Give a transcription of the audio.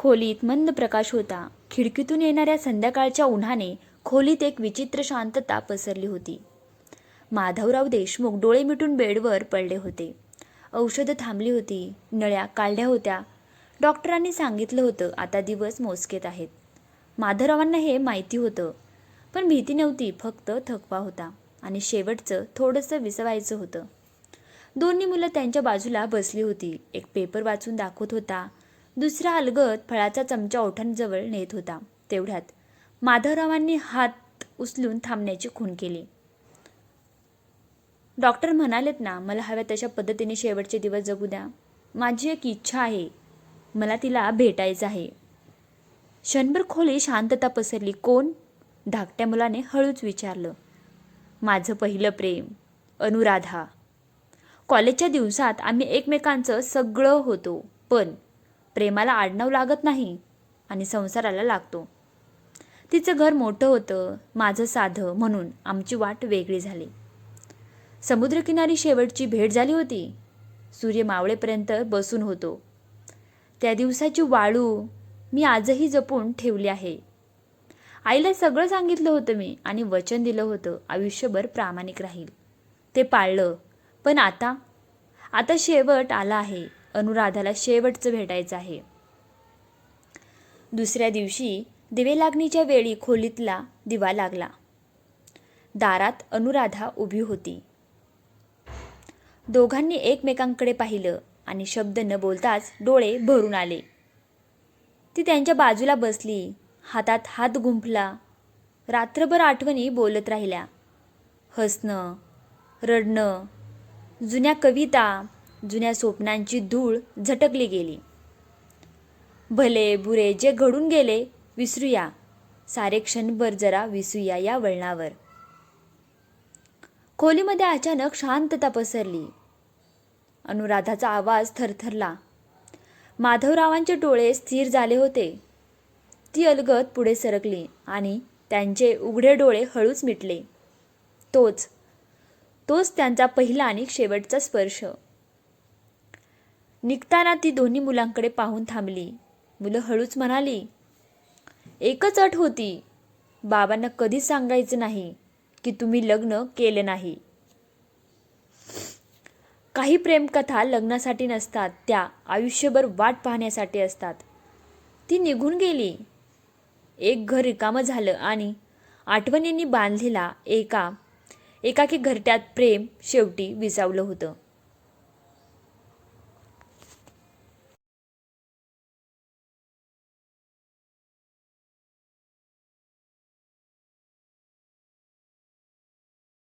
खोलीत मंद प्रकाश होता. खिडकीतून येणाऱ्या संध्याकाळच्या उन्हाने खोलीत एक विचित्र शांतता पसरली होती. माधवराव देशमुख डोळे मिटून बेडवर पडले होते. औषधं थांबली होती नळ्या काढल्या होत्या. डॉक्टरांनी सांगितलं होतं आता दिवस मोजकेत आहेत. माधवरावांना हे माहिती होतं पण भीती नव्हती फक्त थकवा होता आणि शेवटचं थोडंसं विसवायचं होतं. दोन्ही मुलं त्यांच्या बाजूला बसली होती. एक पेपर वाचून दाखवत होता दुसरा अलगद फळाचा चमचा ओठांजवळ नेत होता. तेवढ्यात माधवरावांनी हात उचलून थांबण्याची खून केली. डॉक्टर म्हणालेत ना मला हव्या तशा पद्धतीने शेवटचे दिवस जगू द्या. माझी एक इच्छा आहे. मला तिला भेटायचं आहे. क्षणभर खोली शांतता पसरली. कोण? धाकट्या मुलाने हळूच विचारलं. माझं पहिलं प्रेम अनुराधा. कॉलेजच्या दिवसात आम्ही एकमेकांचं सगळं होतो. पण प्रेमाला आडनाव लागत नाही आणि संसाराला लागतो. तिचं घर मोठं होतं माझं साधं म्हणून आमची वाट वेगळी झाली. समुद्रकिनारी शेवटची भेट झाली होती. सूर्य मावळेपर्यंत बसून होतो. त्या दिवसाची वाळू मी आजही जपून ठेवली आहे. आईला सगळं सांगितलं होतं मी आणि वचन दिलं होतं. आयुष्यभर प्रामाणिक राहील. ते पाळलं. पण आता आता शेवट आला आहे. अनुराधाला शेवटचं भेटायचं आहे. दुसऱ्या दिवशी दिवे लागणीच्या वेळी खोलीतला दिवा लागला. दारात अनुराधा उभी होती. दोघांनी एकमेकांकडे पाहिलं आणि शब्द न बोलताच डोळे भरून आले. ती त्यांच्या बाजूला बसली हातात हात गुंफला रात्रभर आठवणी बोलत राहिल्या. हसणं रडणं जुन्या कविता जुन्या स्वप्नांची धूळ झटकली गेली. भले बुरे जे घडून गेले विसरूया. सारे क्षणभर जरा विसूया या वळणावर. खोलीमध्ये अचानक शांतता पसरली. अनुराधाचा आवाज थरथरला. माधवरावांचे डोळे स्थिर झाले होते. ती अलगत पुढे सरकली आणि त्यांचे उघडे डोळे हळूच मिटले. तोच तोच त्यांचा पहिला आणि शेवटचा स्पर्श. निघताना ती दोन्ही मुलांकडे पाहून थांबली. मुलं हळूच म्हणाली एकच अट होती. बाबांना कधीच सांगायचं नाही की तुम्ही लग्न केले नाही. काही प्रेमकथा लग्नासाठी नसतात त्या आयुष्यभर वाट पाहण्यासाठी असतात. ती निघून गेली. एक घर रिकामं झालं आणि आठवणींनी बांधलेला एका एकाकी घरट्यात प्रेम शेवटी विसावलं होतं.